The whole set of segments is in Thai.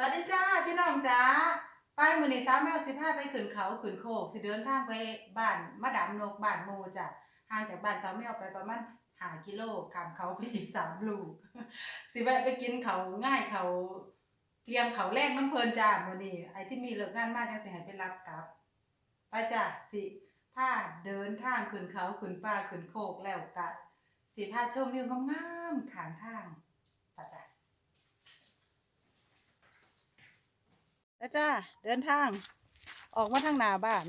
สวัสดีจ้าพี่น้องจ้าไปมือในสาวแมวสิพาไปขึ้นเขาขึ้นโคกสิเดินทางไปบ้านมาดามนกบ้านโมจ้ะห่างจากบ้านสาวแมวไปประมาณหากิโลขามเขาไปอีกสามลูก สิแวะไปกินเขาง่ายเขาเตรียมเขาแรกน้ำเพลินจ้ามือนี้ไอ้ที่มีเลิกงานมากจังสิให้ไปรับกลับ ไปจ้ะสิพาเดินทางขึ้นเขาขึ้นป่าขึ้นโคกแล้วกะสิพาชมวิวงามๆขางทางไปจ้ะ แล้วจ้าเดินทาง ออกมาทางหน้าบ้าน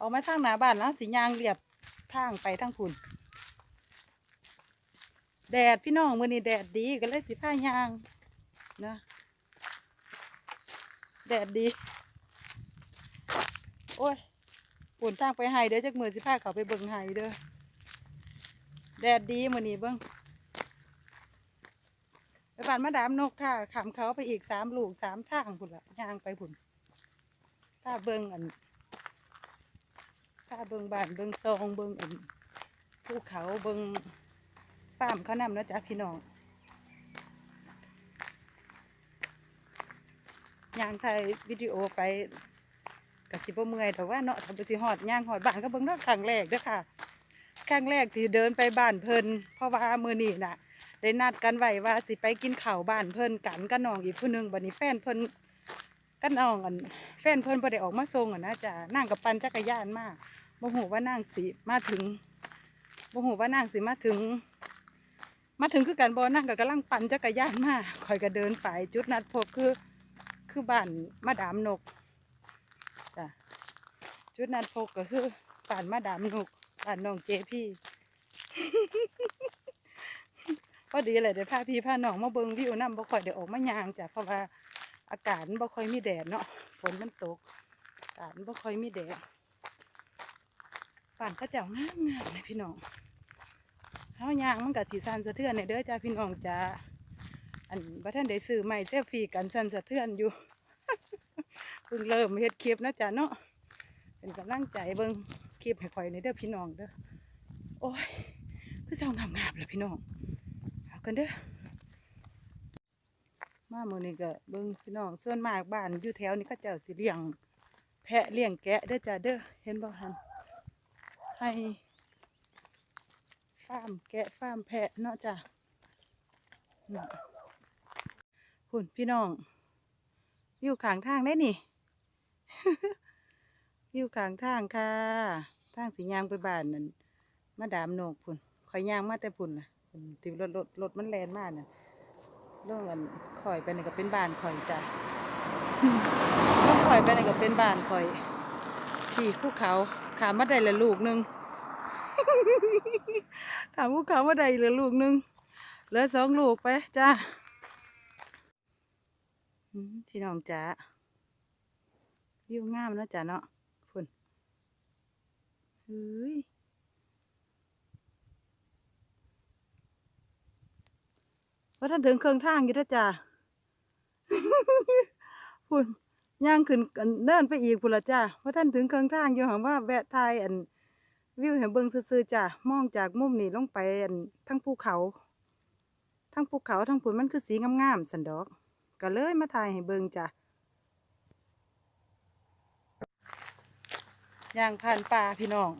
ออกมาทางหน้าบ้านแล้วสิยางเรียบทางไปทางคุณแดดพี่น้องมือนี้แดดดีก็เลยสิผ้ายางนะแดดดี โอ้ยปุ่นทางไปไห้เด้อจักมือสิผ้าเขาไปเบิ่งไห้เด้อแดดดีมือนี้เบิ่ง ไปบ้านมาดามนกค่ะขามเขาไปอีกสามลูกสามทางพุ่นละย่างไปพุ่นถ้าเบิงอันถ้าเบิงบ้านเบิงซองเบิงอันภูเขาเบิงฟาร์มเขานำนะจ๊ะพี่น้องย่างถ่ายวิดีโอไปกับสิบเมื่อยแต่ว่าเนาะทำไปสิหอดย่างหอดบ้านก็เบิงเนาะครั้งแรกเด้อค่ะครั้งแรกที่เดินไปบ้านเพลินเพราะว่ามือนี่น่ะ ได้นัดกันไว้ว่าสิไปกินข้าวบ้านเพิ่นกันกับน้องอีกผู้หนึงบัดนี้แฟนเพิ่นกับน้องอันแฟนเพิ่นบ่ได้ออกมาส่งอะนะจ้ะนั่งกับปั่นจักรยานมาบ่ฮู้ว่านางสิมาถึงบ่ฮู้ว่านางสิมาถึง มาถึงคือกันบ่นั่งก็กำลังปั่นจักรยานมาข่อยก็เดินไปจุดนัดพบคือคือบ้านมาดามนกจ้ะจุดนัดพบก็คือบ้านมาดามนกบ้านน้องเจพี่ พอดีเลยเดี๋ยวพาพี่พาน้องมาเบิ่งวิวน้ำบ่ค่อยได้ออกมายางจ้ะเพราะว่าอากาศบ่ค่อยมีแดดเนาะฝนมันตกอากาศบ่ค่อยมีแดดป่านเขาเจ้างามงามเลยพี่น้องเฮายางมันก็สิสั่นสะเทือนเนี่ยเด้อจ้าพี่น้องจ้าอันบ่ทันได้ซื้อใหม่เซลฟี่กันสันสะเทือนอยู่เพิ่งเริ่มเฮ็ดคลิปนะจ้ะเนาะเป็นกำลังใจเบิ่งคลิปให้ข่อยในเด้อพี่น้องเด้อโอ้ยคือเศร้างามๆเลยพี่น้อง กันเด้อมาหมื้อนี้ก็เบิ่งพี่น้องส่วนมากบ้านอยู่แถวนี้ก็เจ้าสิเลี้ยง แพะเลี้ยงแกะเด้อจ้าเด้อเห็นบ่หันให้ฟาร์มแกะฟาร์มแพะเนาะจ้ะน่ะหุ่นพี่น้อง อยู่ขางทางได้นี่ อยู่ขางทางค่ะ ทางสียางไปบ้านนั่นมาดามโนกพุ่นข่อยยางมาแต่พุ่นน่ะ อืมที่รถรถรถมันแลนมากน่ะลงอันข่อยไปนี่ก็เป็นบ้านข่อยจ้ะลงข่อยไปนี่ก็เป็นบ้านข่อย พี่ภูเขาขามมาได้ละลูกหนึงขามภูเขามาได้ละลูกหนึงเหลือสองลูกไปจ้าพี่น้องจ้าวิวงามนะจ้ะเนาะพุ่นเฮ้ย ว่าท่านถึงเครื่องทางอยู่แล้วจ้าพุ่นย่างขึ้นอันเดินไปอีกพุ่นละจ้าว่าท่านถึงเครื่องทางอยู่หังว่าแวะทายอัน วิวเห็นเบิงซื่อๆจ้ามองจากมุมนี้ลงไปอันทั้งภูเขา ทั้งภูเขาทั้งพุ่นมันคือสีงามๆสันดอก ก็เลยมาถ่ายให้เบิงจ้าย่างผ่านป่าพี่น้อง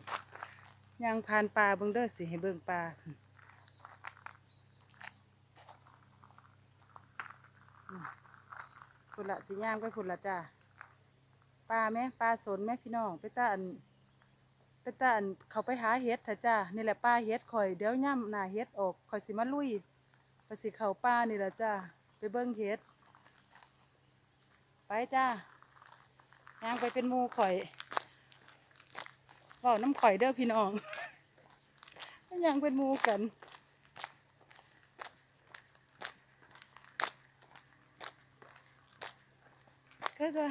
ย่างผ่านป่าเบิงเด้อสิให้เบิงป่า พุ่นละสิย่างไปพุ่นละจ้าปลาไหมปลาสนไหมพี่น้องไปตาอันไปตาอันเขาไปหาเห็ดเถอะจ้านี่แหละปลาเห็ดข่อยเดี๋ยวย่ำหน้าเห็ดออกข่อยสิมาลุยข่อยสิเขาป่านี่แหละจ้าไปเบิ้งเห็ด ไปจ้าย่างไปเป็นมูข่อยว้าน้ำข่อยเด้อพี่น้องย่างเป็นมูกัน ก็จะ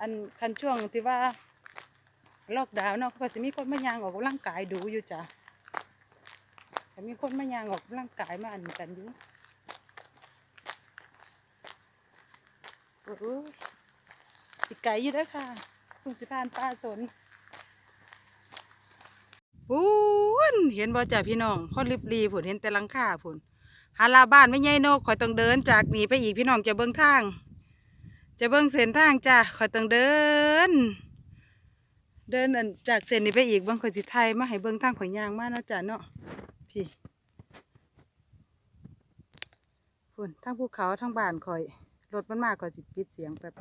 อันคันช่วงที่ว่าล็อกดาวน์เนาะก็จะมีคนมายางออกกำลังกายดูอยู่จ้ะแต่มีคนมายางออกกำลังกายมาอันกันอยู่โอ้โหอีกไกลอยู่ด้ค่ะ คุณสิพานป้าสนปูนเห็นบ่จ้ะพี่น้องคนริบรีผุนเห็นแต่ลังคาผุน หาลาบ้านไม่ใหญ่นกข่อยต้องเดินจากหนีไปอีกพี่น้องจะเบิ่งทาง จะเบิ่งเส้นทางจ้ะข่อยต้องเดิน เดินอันจากเส้นนี้ไปอีกเบิ่งข่อยสิไทยมาให้เบิ่งทางข่อยยางมาเนาะจ้ะเนาะพี่พุ่นทางภูเขาทางบ้านข่อยรถมันมาข่อยสิปิดเสียงแบบ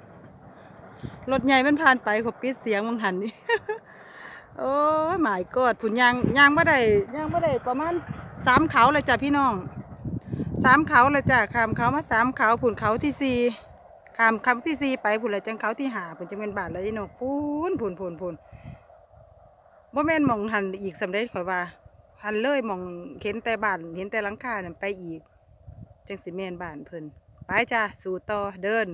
รถใหญ่มันผ่านไปข่อยปิดเสียงมังหันนี่โอ้ยหมายกอดผุนยางยางบ่ได้ยางบ่ได้ประมาณสามเขาเลยจ้ะพี่น้อง สามเขาละจ้ะขามเขามาสามเขาผุนเขาที่สี่ขามเขาที่สี่ไปผุนละจังเขาที่หาผุนจะเป็นบาทเลยเนาะพูนผุนผุนผุนบ่แม่นมองหันอีกสำเร็จข่อยว่าหันเลยมองเห็นแต่บ้านเห็นแต่หลังคาเนี่ยไปอีก จังสิแม่นบ้านเพิ่นไปจ้ะสู่ต่อเดิน